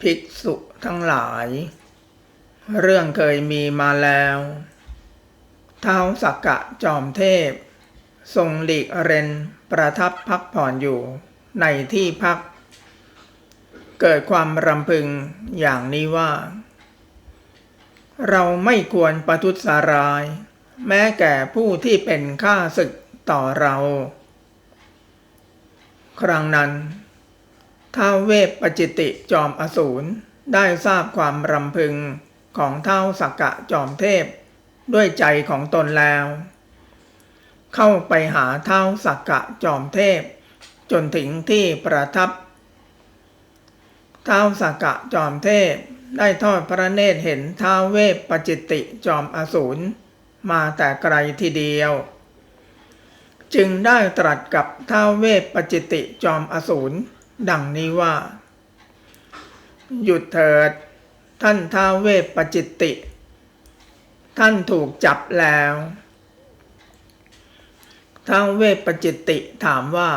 ภิกษุทั้งหลาย เรื่องเคยมีมาแล้วท้าวสักกะจอมเทพ ทรงหลีกเรนประทับพักผ่อนอยู่ในที่พัก เกิดความรำพึงอย่างนี้ว่า เราไม่ควรประทุษร้าย แม้แก่ผู้ที่เป็นข้าศึกต่อเรา ครั้งนั้น ท้าวเวปปจิติจอมอสูรได้ทราบความรำพึงของเท้าสักกะจอมเทพ ด้วยใจของตนแล้ว เข้าไปหาเท้าสักกะจอมเทพ จนถึงที่ประทับเท้าสักกะจอมเทพได้ทอดพระเนตรเห็นท้าวเวปปจิติจอมอสูรมาแต่ไกลทีเดียว จึงได้ตรัสกับท้าวเวปปจิติจอมอสูร ดังนี้ว่า หยุดเถิด ท่านท้าเวปปจิตติ ท่านถูกจับแล้วท้าเวปปจิตติถามว่า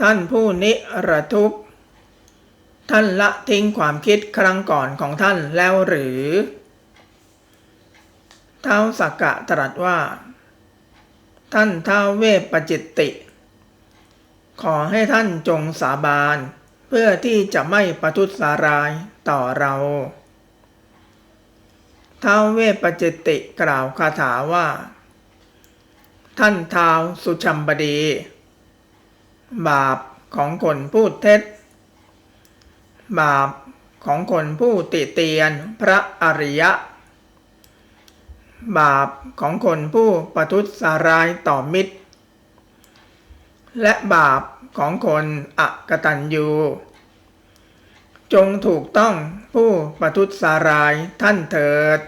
ท่านผู้นิรทุกท่านละทิ้งความคิดครั้งก่อนของท่านแล้วหรือท้าวสักกะตรัสว่า ท่านท้าเวปปจิตติ ขอให้ท่านจงสาบาน เพื่อที่จะไม่ประทุษร้ายต่อเราท้าวเวปจิติกล่าวคาถาว่า ท่านท้าวสุชัมบดี บาปของคนพูดเท็จ บาปของคนผู้ติเตียนพระอริยะ บาปของคนผู้ประทุษร้ายต่อมิตร และบาปของคนอกตัญญูจงถูกต้องผู้ประทุษร้ายท่านเถิด